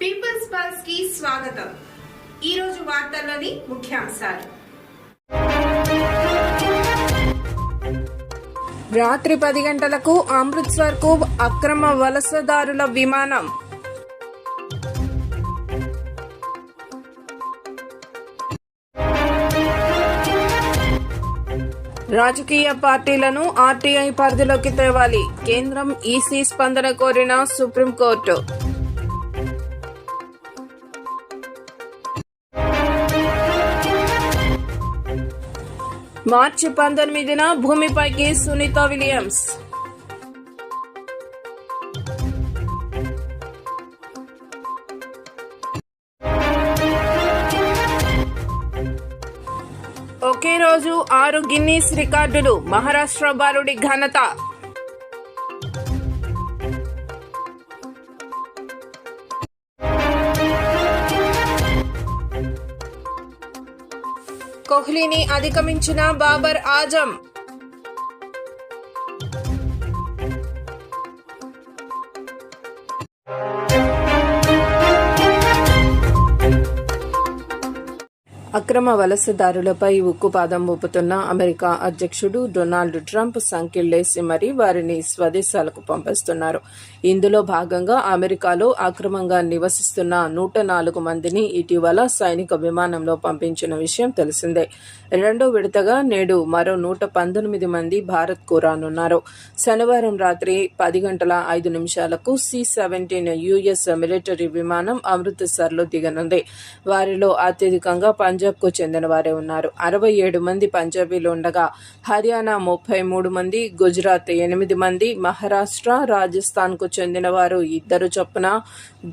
Peoples పల్స్కి స్వాగతం. ఈ రోజు వార్తల్లోని ముఖ్యాంశాలు. రాత్రి పది గంటలకు అమృత్సర్కు అక్రమ వలసదారుల విమానం. రాజకీయ పార్టీలను ఆర్టీఐ పరిధిలోకి తేవాలి. కేంద్రం ఈసీ స్పందన కోరిన సుప్రీంకోర్టు. మార్చి పంతొమ్మిదిన భూమిపైకి సునీత విలియమ్స్. ఒకే రోజు ఆరు గిన్నీస్ రికార్డులు మహారాష్ట్ర బాలుడి ఘనత. కోహ్లీని అధిగమించిన బాబర్ ఆజం. అక్రమ వలసదారులపై ఉక్కుపాదం ఊపుతున్న అమెరికా అధ్యక్షుడు డొనాల్డ్ ట్రంప్ సంకెళ్ళేసి మరీ వారిని స్వదేశాలకు పంపిస్తున్నారు. ఇందులో భాగంగా అమెరికాలో అక్రమంగా నివసిస్తున్న నూట నాలుగు మందిని ఇటీవల సైనిక విమానంలో పంపించిన విషయం తెలిసిందే. రెండో విడతగా నేడు మరో నూట పంతొమ్మిది మంది భారత్కు రానున్నారు. శనివారం రాత్రి పది గంటల ఐదు నిమిషాలకు సి సెవెంటీన్ యుఎస్ మిలిటరీ విమానం అమృత్సర్లో దిగనుంది. వారిలో అత్యధికంగా పంజాబ్కు చెందిన వారే ఉన్నారు. అరవై ఏడు మంది పంజాబీలు ఉండగా హర్యానా ముప్పై మూడు మంది గుజరాత్ ఎనిమిది మంది మహారాష్ట్ర రాజస్థాన్కు చెందిన వారు ఇద్దరు చొప్పున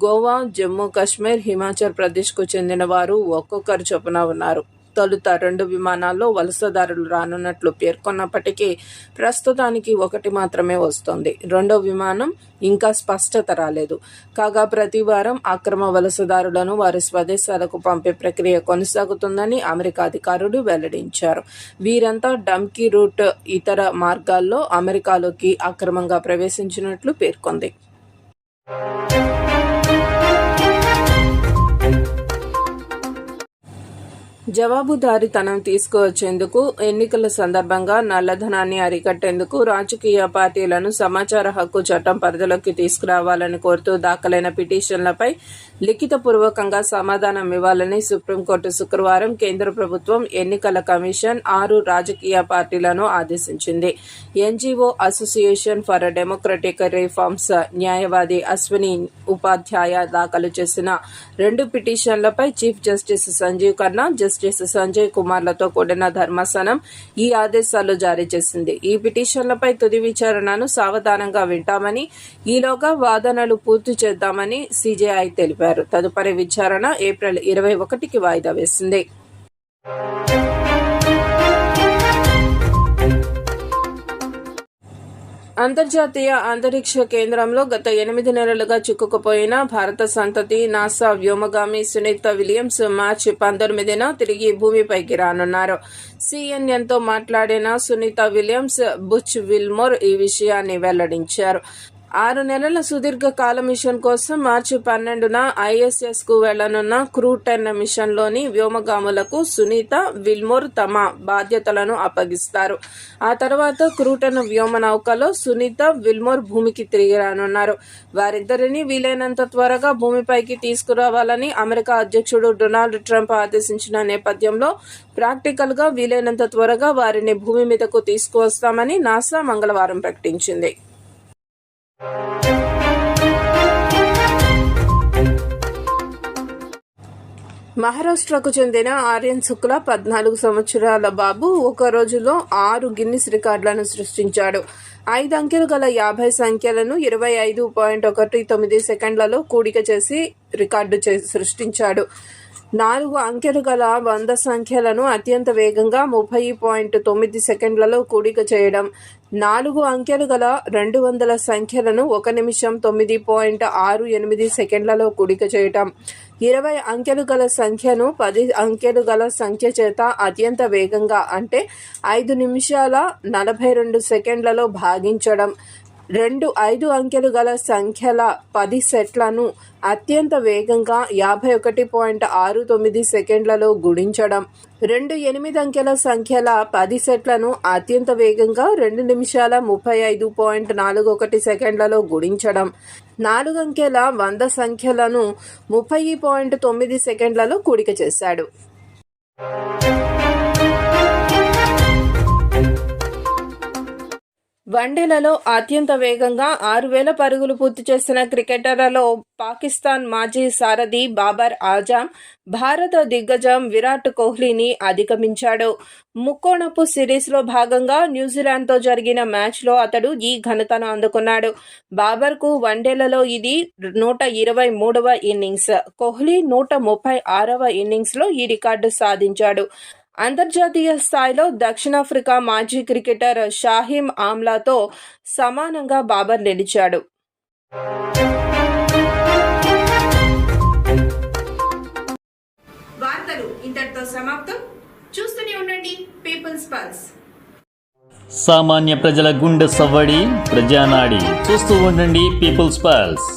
గోవా జమ్మూ కాశ్మీర్ హిమాచల్ ప్రదేశ్కు చెందిన వారు ఒక్కొక్కరు చొప్పున ఉన్నారు. తొలుత రెండు విమానాల్లో వలసదారులు రానున్నట్లు పేర్కొన్నప్పటికీ ప్రస్తుతానికి ఒకటి మాత్రమే వస్తోంది. రెండో విమానం ఇంకా స్పష్టత రాలేదు. కాగా ప్రతి వారం అక్రమ వలసదారులను వారి స్వదేశాలకు పంపే ప్రక్రియ కొనసాగుతుందని అమెరికా అధికారులు వెల్లడించారు. వీరంతా డంకీ రూట్ ఇతర మార్గాల్లో అమెరికాలోకి అక్రమంగా ప్రవేశించినట్లు పేర్కొంది. జవాబుదారీతనం తీసుకువచ్చేందుకు ఎన్నికల సందర్భంగా నల్లధనాన్ని అరికట్టేందుకు రాజకీయ పార్టీలను సమాచార హక్కు చట్టం పరిధిలోకి తీసుకురావాలని కోరుతూ దాఖలైన పిటిషన్లపై లిఖితపూర్వకంగా సమాధానం ఇవ్వాలని సుప్రీంకోర్టు శుక్రవారం కేంద్ర ప్రభుత్వం ఎన్నికల కమిషన్ ఆరు రాజకీయ పార్టీలను ఆదేశించింది. NGO association for democratic reforms న్యాయవాది అశ్విని ఉపాధ్యాయ దాఖలు చేసిన రెండు పిటిషన్లపై chief justice Sanjiv Khanna justice Sanjay కుమార్లతో కూడిన ధర్మాసనం ఈ ఆదేశాలు జారీ చేసింది. ఈ పిటిషన్లపై తుది విచారణను సావధానంగా వింటామని ఈలోగా వాదనలు పూర్తి చేద్దామని సిజేఐ తెలిపారు. తదుపరి విచారణ ఏప్రిల్ ఇరవై ఒకటికి వాయిదా వేసింది. అంతర్జాతీయ అంతరిక్ష కేంద్రంలో గత ఎనిమిది నెలలుగా చిక్కుకుపోయిన భారత సంతతి నాసా వ్యోమగామి సునీత విలియమ్స్ మార్చి పంతొమ్మిదిన తిరిగి భూమిపైకి రానున్నారు. సిఎన్ఎన్తో మాట్లాడిన సునీత విలియమ్స్ బుచ్ విల్మోర్ ఈ విషయాన్ని వెల్లడించారు. ఆరు నెలల సుదీర్ఘ కాల మిషన్ కోసం మార్చి పన్నెండున ఐఎస్ఎస్కు వెళ్ళనున్న క్రూ టెన్ మిషన్లోని వ్యోమగాములకు సునీత విల్మోర్ తమ బాధ్యతలను అప్పగిస్తారు. ఆ తర్వాత క్రూ టెన్ వ్యోమ నౌకలో సునీత విల్మోర్ భూమికి తిరిగి రానున్నారు. వారిద్దరిని వీలైనంత త్వరగా భూమిపైకి తీసుకురావాలని అమెరికా అధ్యక్షుడు డొనాల్డ్ ట్రంప్ ఆదేశించిన నేపథ్యంలో ప్రాక్టికల్గా వీలైనంత త్వరగా వారిని భూమి మీదకు తీసుకువస్తామని నాసా మంగళవారం ప్రకటించింది. మహారాష్ట్రకు చెందిన ఆర్యన్ శుక్ల పద్నాలుగు సంవత్సరాల బాబు ఒక రోజులో ఆరు గిన్నిస్ రికార్డులను సృష్టించాడు. ఐదు అంకెలు గల యాభై సంఖ్యలను ఇరవై ఐదు పాయింట్ ఒకటి తొమ్మిది సెకండ్లలో కూడిక చేసి రికార్డు సృష్టించాడు. నాలుగు అంకెలు గల వంద సంఖ్యలను అత్యంత వేగంగా ముప్పై పాయింట్ తొమ్మిది సెకండ్లలో కూడిక చేయడం. నాలుగు అంకెలు గల రెండు వందల సంఖ్యలను ఒక నిమిషం తొమ్మిది పాయింట్ ఆరు ఎనిమిది సెకండ్లలో కూడిక చేయటం. ఇరవై అంకెలు గల సంఖ్యను పది అంకెలు గల సంఖ్య చేత అత్యంత వేగంగా అంటే ఐదు నిమిషాల నలభై రెండు సెకండ్లలో భాగించడం. రెండు ఐదు అంకెలు గల సంఖ్యల పది సెట్లను అత్యంత వేగంగా యాభై ఒకటి పాయింట్ ఆరు తొమ్మిది సెకండ్లలో గుణించడం. రెండు ఎనిమిది అంకెల సంఖ్యల పది సెట్లను అత్యంత వేగంగా రెండు నిమిషాల ముప్పై ఐదు పాయింట్ నాలుగు ఒకటి సెకండ్లలో గుణించడం. నాలుగు అంకెల వంద సంఖ్యలను ముప్పై పాయింట్ తొమ్మిది సెకండ్లలో కూడిక చేశాడు. వన్డేలలో అత్యంత వేగంగా ఆరు వేల పరుగులు పూర్తి చేసిన క్రికెటర్లలో పాకిస్తాన్ మాజీ సారథి బాబర్ ఆజం భారత దిగ్గజం విరాట్ కోహ్లీని అధిగమించాడు. ముక్కోణపు సిరీస్లో భాగంగా న్యూజిలాండ్తో జరిగిన మ్యాచ్లో అతడు ఈ ఘనతను అందుకున్నాడు. బాబర్కు వన్డేలలో ఇది నూట ఇరవై మూడవ ఇన్నింగ్స్. కోహ్లీ నూట ముప్పై ఆరవ ఇన్నింగ్స్లో ఈ రికార్డు సాధించాడు. అంతర్జాతీయ స్థాయిలో దక్షిణాఫ్రికా మాజీ క్రికెటర్ షాహిం ఆమ్లాతో సమానంగా బాబర్ నిలిచాడు. వార్తలు ఇంతటితో సమాప్తం. చూస్తూనే ఉండండి పీపుల్స్ పల్స్ సామాన్య ప్రజల గుండె సవ్వడి ప్రజానాడి. చూస్తూ ఉండండి పీపుల్స్ పల్స్